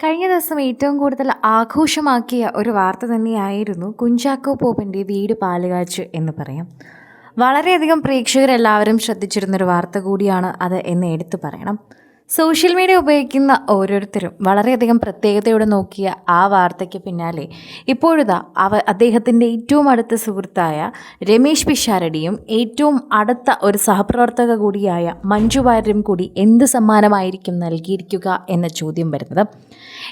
കഴിഞ്ഞ ദിവസം ഏറ്റവും കൂടുതൽ ആഘോഷമാക്കിയ ഒരു വാർത്ത തന്നെയായിരുന്നു കുഞ്ചാക്കോ പോപ്പിന്റെ വീട് പാലുകാച്ച് എന്ന് പറയാം. വളരെയധികം പ്രേക്ഷകരെല്ലാവരും ശ്രദ്ധിച്ചിരുന്നൊരു വാർത്ത കൂടിയാണ് അത് എന്ന് എടുത്തു പറയണം. സോഷ്യൽ മീഡിയ ഉപയോഗിക്കുന്ന ഓരോരുത്തരും വളരെയധികം പ്രത്യേകതയോടെ നോക്കിയ ആ വാർത്തയ്ക്ക് പിന്നാലെ ഇപ്പോഴിതാ അവ അദ്ദേഹത്തിന്റെ ഏറ്റവും അടുത്ത സുഹൃത്തായ രമേശ് പിഷാരടിയും ഏറ്റവും അടുത്ത ഒരു സഹപ്രവർത്തക കൂടിയായ മഞ്ജു വാര്യരും കൂടി എന്ത് സമ്മാനമായിരിക്കും നൽകിയിരിക്കുക എന്ന ചോദ്യം വരുന്നത്.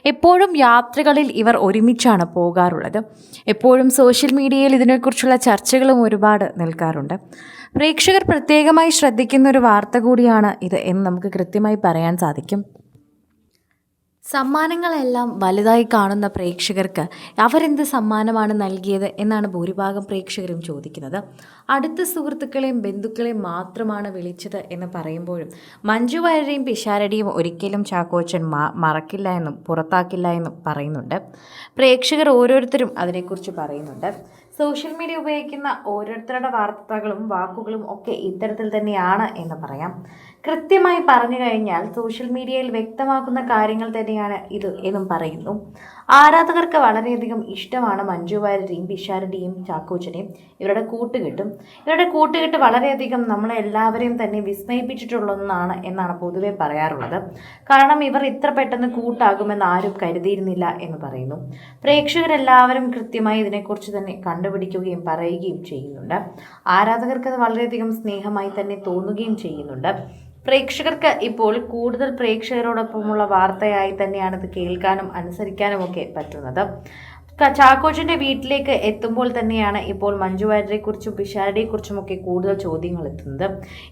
എപ്പോഴും യാത്രകളിൽ ഇവർ ഒരുമിച്ചാണ് പോകാറുള്ളത്. എപ്പോഴും സോഷ്യൽ മീഡിയയിൽ ഇതിനെക്കുറിച്ചുള്ള ചർച്ചകളും ഒരുപാട് നിൽക്കാറുണ്ട്. പ്രേക്ഷകർ പ്രത്യേകമായി ശ്രദ്ധിക്കുന്ന ഒരു വാർത്ത കൂടിയാണ് ഇത് എന്ന് നമുക്ക് കൃത്യമായി പറയാൻ സാധിക്കും. സമ്മാനങ്ങളെല്ലാം വലുതായി കാണുന്ന പ്രേക്ഷകർക്ക് അവരെന്ത് സമ്മാനമാണ് നൽകിയത് എന്നാണ് ഭൂരിഭാഗം പ്രേക്ഷകരും ചോദിക്കുന്നത്. അടുത്ത സുഹൃത്തുക്കളെയും ബന്ധുക്കളെയും മാത്രമാണ് വിളിച്ചത് എന്ന് പറയുമ്പോഴും മഞ്ജു വാര്യരെയും പിഷാരടിയും ഒരിക്കലും ചാക്കോച്ചൻ മറക്കില്ല എന്നും പുറത്താക്കില്ല എന്നും പറയുന്നുണ്ട്. പ്രേക്ഷകർ ഓരോരുത്തരും അതിനെക്കുറിച്ച് പറയുന്നുണ്ട്. സോഷ്യൽ മീഡിയ ഉപയോഗിക്കുന്ന ഓരോരുത്തരുടെ വാർത്തകളും വാക്കുകളും ഒക്കെ ഇത്തരത്തിൽ തന്നെയാണ് എന്ന് പറയാം. കൃത്യമായി പറഞ്ഞു കഴിഞ്ഞാൽ സോഷ്യൽ മീഡിയയിൽ വ്യക്തമാക്കുന്ന കാര്യങ്ങൾ തന്നെയാണ് ഇത് എന്നും പറയുന്നു. ആരാധകർക്ക് വളരെയധികം ഇഷ്ടമാണ് മഞ്ജു വാര്യരെയും പിഷാരടിയും ചാക്കോച്ചനെയും. ഇവരുടെ കൂട്ടുകെട്ടും ഇവരുടെ കൂട്ടുകെട്ട് വളരെയധികം നമ്മളെ എല്ലാവരെയും തന്നെ വിസ്മയിപ്പിച്ചിട്ടുള്ള ഒന്നാണ് എന്നാണ് പൊതുവെ പറയാറുള്ളത്. കാരണം ഇവർ ഇത്ര പെട്ടെന്ന് കൂട്ടാകുമെന്ന് ആരും കരുതിയിരുന്നില്ല എന്ന് പറയുന്നു. പ്രേക്ഷകരെല്ലാവരും കൃത്യമായി ഇതിനെക്കുറിച്ച് തന്നെ കണ്ടുപിടിക്കുകയും പറയുകയും ചെയ്യുന്നുണ്ട്. ആരാധകർക്ക് അത് വളരെയധികം സ്നേഹമായി തന്നെ തോന്നുകയും ചെയ്യുന്നുണ്ട്. പ്രേക്ഷകർക്ക് ഇപ്പോൾ കൂടുതൽ പ്രേക്ഷകരോടൊപ്പമുള്ള വാർത്തയായി തന്നെയാണ് ഇത് കേൾക്കാനും അനുസരിക്കാനും ഒക്കെ പറ്റുന്നത്. ചാക്കോച്ചിന്റെ വീട്ടിലേക്ക് എത്തുമ്പോൾ തന്നെയാണ് ഇപ്പോൾ മഞ്ജു വാര്യരെക്കുറിച്ചും പിഷാരടിയെക്കുറിച്ചും ഒക്കെ കൂടുതൽ ചോദ്യങ്ങൾ എത്തുന്നത്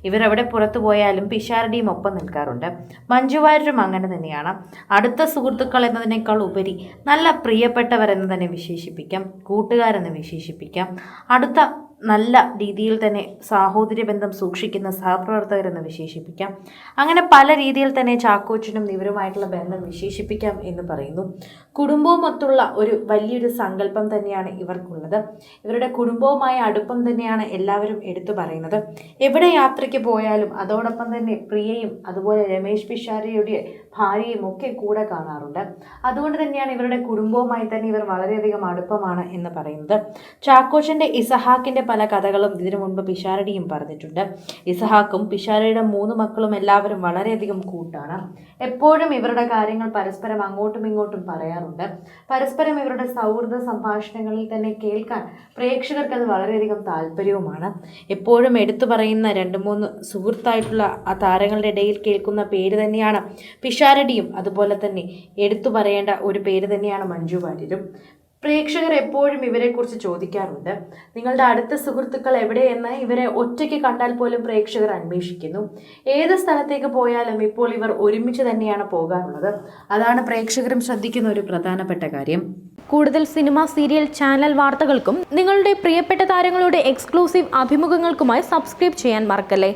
ഇവരെവിടെ പുറത്തു പോയാലും പിഷാരടിയും ഒപ്പം നിൽക്കാറുണ്ട്. മഞ്ജു വാര്യരും അങ്ങനെ തന്നെയാണ്. അടുത്ത സുഹൃത്തുക്കൾ എന്നതിനേക്കാൾ ഉപരി നല്ല പ്രിയപ്പെട്ടവർ എന്ന് തന്നെ വിശേഷിപ്പിക്കാം. കൂട്ടുകാരെന്ന് വിശേഷിപ്പിക്കാം. അടുത്ത നല്ല രീതിയിൽ തന്നെ സാഹോദര്യ ബന്ധം സൂക്ഷിക്കുന്ന സഹപ്രവർത്തകരെന്ന് വിശേഷിപ്പിക്കാം. അങ്ങനെ പല രീതിയിൽ തന്നെ ചാക്കോച്ചനും ഇവരുമായിട്ടുള്ള ബന്ധം വിശേഷിപ്പിക്കാം എന്ന് പറയുന്നു. കുടുംബവുമൊത്തുള്ള ഒരു വലിയൊരു സങ്കല്പം തന്നെയാണ് ഇവർക്കുള്ളത്. ഇവരുടെ കുടുംബവുമായ അടുപ്പം തന്നെയാണ് എല്ലാവരും എടുത്തു പറയുന്നത്. എവിടെ യാത്രയ്ക്ക് പോയാലും അതോടൊപ്പം തന്നെ പ്രിയയും അതുപോലെ രമേശ് പിഷാരിയുടെ ഭാര്യയും ഒക്കെ കൂടെ കാണാറുണ്ട്. അതുകൊണ്ട് തന്നെയാണ് ഇവരുടെ കുടുംബവുമായി തന്നെ ഇവർ വളരെയധികം അടുപ്പമാണ് എന്ന് പറയുന്നത്. ചാക്കോച്ചന്റെ ഇസഹാക്കിന്റെ പല കഥകളും ഇതിനു മുൻപ് പിഷാരടിയും പറഞ്ഞിട്ടുണ്ട്. ഇസഹാക്കും പിഷാരയുടെ മൂന്ന് മക്കളും എല്ലാവരും വളരെയധികം കൂട്ടാണ്. എപ്പോഴും ഇവരുടെ കാര്യങ്ങൾ പരസ്പരം അങ്ങോട്ടും ഇങ്ങോട്ടും പറയാറുണ്ട്. പരസ്പരം ഇവരുടെ സൗഹൃദ സംഭാഷണങ്ങളിൽ തന്നെ കേൾക്കാൻ പ്രേക്ഷകർക്ക് അത് വളരെയധികം താല്പര്യവുമാണ്. എപ്പോഴും എടുത്തു പറയുന്ന രണ്ട് മൂന്ന് സുഹൃത്തായിട്ടുള്ള ആ താരങ്ങളുടെ ഇടയിൽ കേൾക്കുന്ന പേര് തന്നെയാണ് പിഷാരടിയും. അതുപോലെ തന്നെ എടുത്തു പറയേണ്ട ഒരു പേര് തന്നെയാണ് മഞ്ജു വാര്യരും പ്രേക്ഷകർ എപ്പോഴും ഇവരെക്കുറിച്ച് ചോദിക്കാറുണ്ട്. നിങ്ങളുടെ അടുത്ത സുഹൃത്തുക്കൾ എവിടെയെന്ന് ഇവരെ ഒറ്റയ്ക്ക് കണ്ടാൽ പോലും പ്രേക്ഷകർ അന്വേഷിക്കുന്നു. ഏത് സ്ഥലത്തേക്ക് പോയാലും ഇപ്പോൾ ഇവർ ഒരുമിച്ച് തന്നെയാണ് പോകാറുള്ളത്. അതാണ് പ്രേക്ഷകരും ശ്രദ്ധിക്കുന്ന ഒരു പ്രധാനപ്പെട്ട കാര്യം. കൂടുതൽ സിനിമ സീരിയൽ ചാനൽ വാർത്തകൾക്കും നിങ്ങളുടെ പ്രിയപ്പെട്ട താരങ്ങളുടെ എക്സ്ക്ലൂസീവ് അഭിമുഖങ്ങൾക്കുമായി സബ്സ്ക്രൈബ് ചെയ്യാൻ മറക്കല്ലേ?